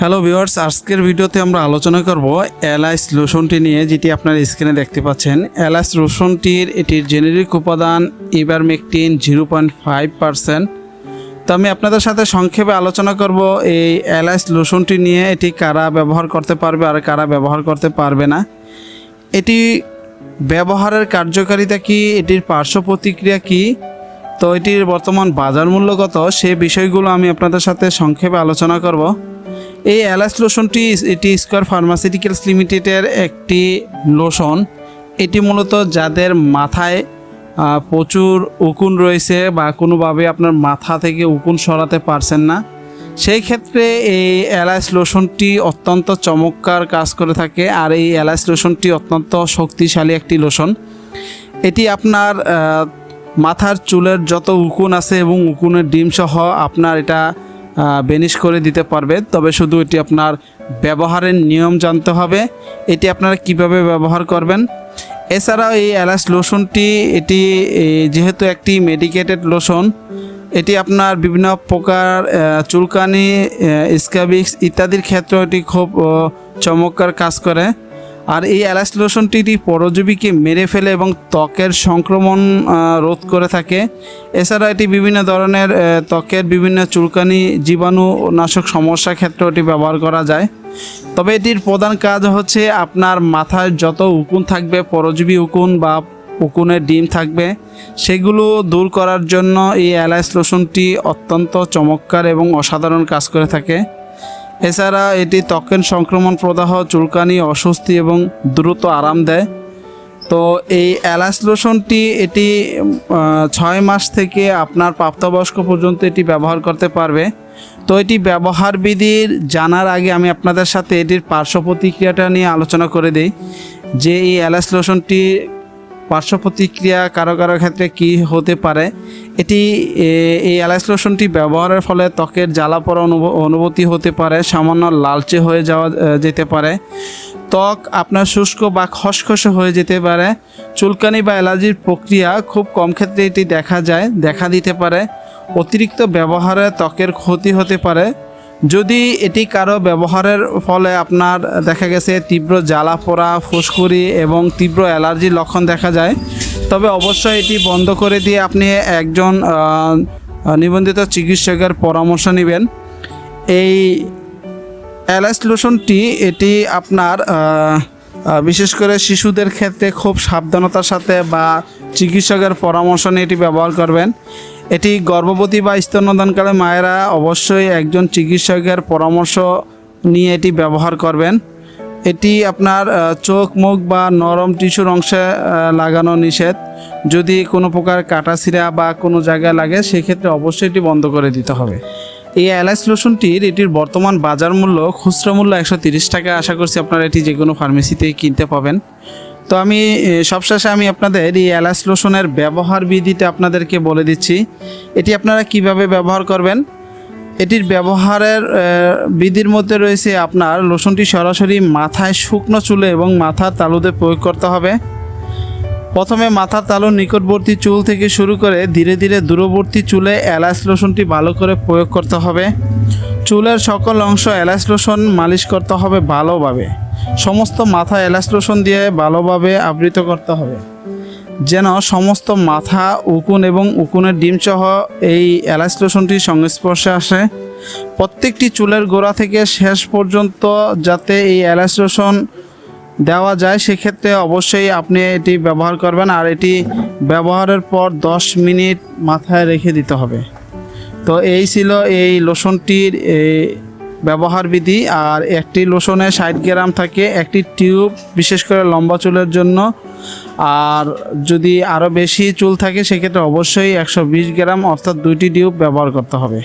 Hello viewers আজকের ভিডিওতে আমরা আলোচনা করব এলাইস লোশনটি নিয়ে, যেটি আপনার স্ক্রিনে দেখতে পাচ্ছেন। এলাইস লোশনটির এটির জেনেরিক উপাদান ivermectin zero point five percent তো আমি আপনাদের সাথে সংক্ষেপে আলোচনা করব এই এলাইস লোশনটি নিয়ে, এটি কারা ব্যবহার করতে পারবে আর কারা ব্যবহার করতে পারবে না। এটি ব্যবহারের কার্যকারিতা কি, এটির পার্শ্ব প্রতিক্রিয়া কি, তো এটির বর্তমান বাজার মূল্য কত, সে বিষয়গুলো আমি আপনাদের সাথে সংক্ষেপে আলোচনা করব। এই অ্যালাস লোশনটি এটি স্কোয়ার ফার্মাসিউটিক্যালস লিমিটেডের একটি লোশন। এটি মূলত যাদের মাথায় প্রচুর উকুন রয়েছে বা কোনোভাবে আপনার মাথা থেকে উকুন সরাতে পারছেন না, সেই ক্ষেত্রে এই অ্যালাইস লোশনটি অত্যন্ত চমৎকার কাজ করে থাকে আর এই অ্যালাইস লোশনটি অত্যন্ত শক্তিশালী একটি লোশন। এটি আপনার মাথার চুলের যত উকুন আছে এবং উকুনের ডিম সহ আপনার এটা বেনিশ করে দিতে পারবে। তবে শুধু এটি আপনার ব্যবহারের নিয়ম জানতে হবে। এটি আপনারা কীভাবে ব্যবহার করবেন? এছাড়াও এই অ্যালাস লোশনটি, এটি যেহেতু একটি মেডিকেটেড লোশন, এটি আপনার বিভিন্ন প্রকার চুলকানি স্ক্যাবিক্স ইত্যাদির ক্ষেত্রেও এটি খুব চমৎকার কাজ করে। আর এই অ্যালাস লোশনটি পরজীবীকে মেরে ফেলে এবং ত্বকের সংক্রমণ রোধ করে থাকে, এছাড়া এটি বিভিন্ন ধরনের ত্বকের বিভিন্ন চুলকানি, জীবাণুনাশক সমস্যা ক্ষেত্রে এটি ব্যবহার করা যায়। তবে এটির প্রধান কাজ হচ্ছে আপনার মাথায় যত উকুন থাকবে, পরজীবী উকুন বা উকুনের ডিম থাকবে, সেগুলো দূর করার জন্য এই অ্যালাইস লোশনটি অত্যন্ত চমৎকার এবং অসাধারণ কাজ করে থাকে। এছাড়া এটি ত্বকের সংক্রমণ প্রদাহ, চুলকানি, অস্বস্তি এবং দ্রুত আরাম দেয়। তো এই অ্যালাস লোশনটি এটি ছয় মাস থেকে আপনার প্রাপ্তবয়স্ক পর্যন্ত এটি ব্যবহার করতে পারবে। তো এটি ব্যবহার বিধির জানার আগে আমি আপনাদের সাথে এটির পার্শ্ব প্রতিক্রিয়াটা নিয়ে আলোচনা করে দিই। যে এই অ্যালাস লোশনটি পার্শ্ব প্রতিক্রিয়া কারও কারও ক্ষেত্রে কি হতে পারে? এটি এই অ্যালাইস লোশনটি ব্যবহারের ফলে ত্বকের জ্বালা পড়া অনুভূতি হতে পারে, সামান্য লালচে হয়ে যাওয়া যেতে পারে। ত্বক আপনার শুষ্ক বা খসখসে হয়ে যেতে পারে। চুলকানি বা অ্যালার্জির প্রক্রিয়া খুব কম ক্ষেত্রে এটি দেখা যায়, দেখা দিতে পারে। অতিরিক্ত ব্যবহারে ত্বকের ক্ষতি হতে পারে। যদি এটি কারও ব্যবহারের ফলে আপনার দেখা গেছে তীব্র জ্বালা পোড়া ফুসকুড়ি এবং তীব্র অ্যালার্জির লক্ষণ দেখা যায়, তবে অবশ্যই এটি বন্ধ করে দিয়ে আপনি একজন নিবন্ধিত চিকিৎসকের পরামর্শ নেবেন। এই অ্যালাস লোশনটি, এটি আপনার বিশেষ করে শিশুদের ক্ষেত্রে খুব সাবধানতার সাথে বা চিকিৎসকের পরামর্শ নিয়ে এটি ব্যবহার করবেন। এটি গর্ভবতী বা স্তন্যদানকালে মায়েরা অবশ্যই একজন চিকিৎসকের পরামর্শ নিয়ে এটি ব্যবহার করবেন। এটি আপনার চোখ, মুখ বা নরম টিস্যুর অংশে লাগানো নিষেধ। যদি কোনো প্রকার কাটাছিরা বা কোনো জায়গায় লাগে, সেক্ষেত্রে অবশ্যই এটি বন্ধ করে দিতে হবে। এই অ্যালাইস লোশনটির, এটির বর্তমান বাজার মূল্য খুচরা মূল্য একশো টাকা। আশা করছি আপনারা এটি যে কোনো ফার্মেসিতেই কিনতে পাবেন। তো আমি সবশেষে আমি আপনাদের এই অ্যালাইস লোশনের ব্যবহার বিধিটা আপনাদেরকে বলে দিচ্ছি। এটি আপনারা কীভাবে ব্যবহার করবেন? এটির ব্যবহারের বিধির মধ্যে রয়েছে আপনার লোশনটি সরাসরি মাথায় শুকনো চুলে এবং মাথার তালুতে প্রয়োগ করতে হবে। প্রথমে মাথার তালুর নিকটবর্তী চুল থেকে শুরু করে ধীরে ধীরে দূরবর্তী চুলে এলাচ লোশনটি ভালো করে প্রয়োগ করতে হবে। চুলের সকল অংশ এলাচ লোশন মালিশ করতে হবে ভালোভাবে। সমস্ত মাথা এলাচ লোশন দিয়ে ভালোভাবে আবৃত করতে হবে। যেন সমস্ত মাথা, উকুন এবং উকুনের ডিম সহ এই এলাচ লোশনটির সংস্পর্শে আসে। প্রত্যেকটি চুলের গোড়া থেকে শেষ পর্যন্ত যাতে এই এলাচ লোশন দেওয়া যায়, সেক্ষেত্রে অবশ্যই আপনি এটি ব্যবহার করবেন। আর এটি ব্যবহারের পর 10 মিনিট মাথায় রেখে দিতে হবে। তো এই ছিল এই লোশনটির ব্যবহার বিধি আর একটি লোশনে ষাট গ্রাম থাকে, একটি টিউব, বিশেষ করে লম্বা চুলের জন্য। আর যদি আরও বেশি চুল থাকে, সেক্ষেত্রে অবশ্যই একশো বিশ গ্রাম, অর্থাৎ দুইটি টিউব ব্যবহার করতে হবে।